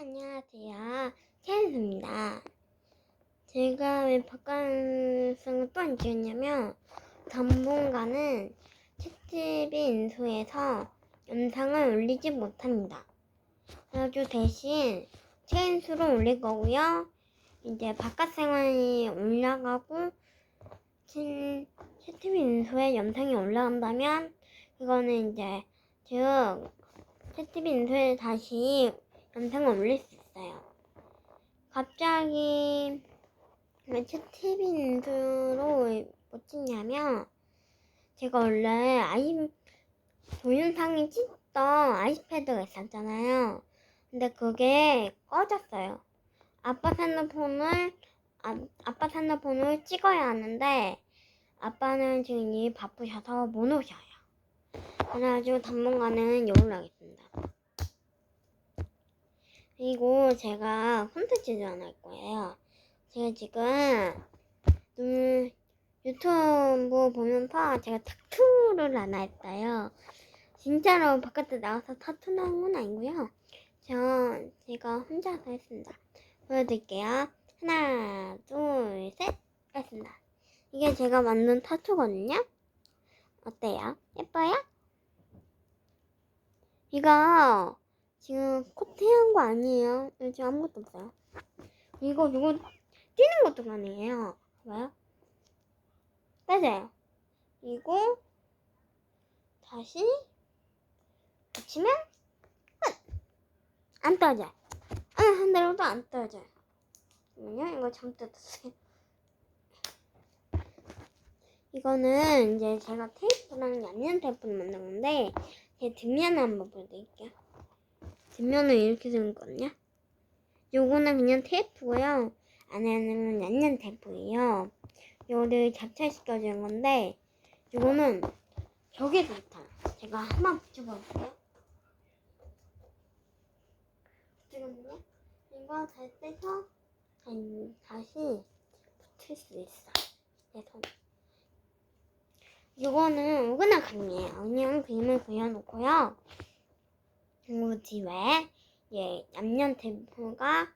안녕하세요. 채은입니다. 제가 왜 박관성을 또안 찍었냐면, 당분간은 챗집이 인수해서 영상을 올리지 못합니다. 그래가지고 대신 채인수로 올릴 거고요. 이제 바깥 생활이 올라가고, 챗, 챗집 인수에 영상이 올라간다면, 그거는 이제, 즉, 챗집 인수에 다시 영상을 올릴 수 있어요. 갑자기 왜 채팅 인수로 못 찍냐면 제가 원래 아이 동영상이 찍던 아이패드가 있었잖아요. 근데 그게 꺼졌어요. 아빠 핸드폰을 아, 아빠 핸드폰을 찍어야 하는데 아빠는 지금 일 바쁘셔서 못 오셔요. 그래가지고 당분간은 요걸 하겠습니다. 그리고 제가 콘텐츠도 안 할 거예요. 제가 지금 음, 유튜브 보면서 제가 타투를 하나 했어요. 진짜로 바깥에 나가서 타투 나온 건 아니고요. 저 제가 혼자서 했습니다. 보여드릴게요. 하나, 둘, 셋 했습니다. 이게 제가 만든 타투거든요. 어때요? 예뻐요? 이거 지금 코팅한 거 아니에요. 지금 아무것도 없어요. 이거 이거 뛰는 것도 아니에요. 봐요. 맞아요. 이거 다시 붙이면 끝. 안 떨어져요. 응, 한 대로도 안 떨어져요. 잠깐만요. 이거 잘못 뜯었어요. 이거는 이제 제가 테이프랑 얌얌 테이프를 만든 건데 제 뒷면을 한번 보여드릴게요. 뒷면은 이렇게 생겼거든요. 요거는 그냥 테이프고요. 안에는 얀얀 테이프예요. 요거를 잡착시켜주는 건데 요거는 벽에 붙어요. 제가 한번 붙여볼게요. 붙이거든요. 이거 잘 떼서 다시, 붙일 수. 내 손. 요거는 오그나 그림이에요. 그냥 그림을 그려놓고요. 뒤에 예, 얌얌 테이프가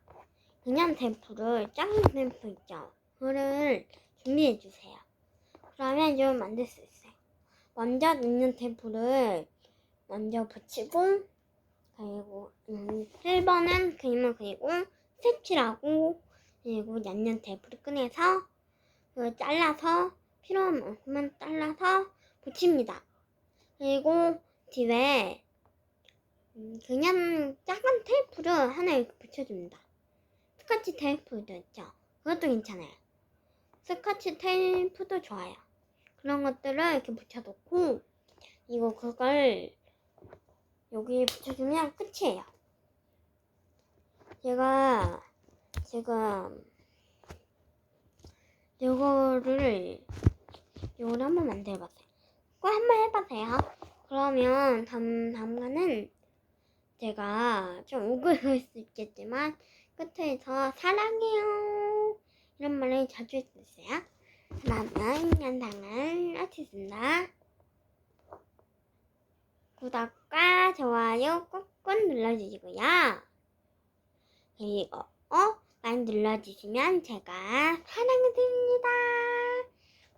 그냥 테이프를 작은 테이프 있죠. 그거를 준비해 주세요. 그러면 좀 만들 수 있어요. 먼저 있는 테이프를 먼저 붙이고 그리고 음, 1번은 그림을 그리고 색칠하고 그리고 얌얌 테이프를 꺼내서 그걸 잘라서 필요한 만큼만 잘라서 붙입니다. 그리고 뒤에 음, 그냥 작은 테이프를 하나 이렇게 붙여줍니다. 스카치 테이프도 있죠. 그것도 괜찮아요. 스카치 테이프도 좋아요. 그런 것들을 이렇게 붙여놓고 이거 그걸 여기 붙여주면 끝이에요. 제가 지금 이거를 이거를 한번 만들어봤어요. 꼭 한번 해보세요. 그러면 다음 다음과는 제가 좀 오글거릴 수 있겠지만 끝에서 사랑해요 이런 말을 자주 있어요. 그러면 영상을 마치겠습니다. 구독과 좋아요 꾹꾹 눌러주시고요. 그리고 어? 많이 눌러주시면 제가 사랑해드립니다.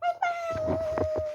바이바이.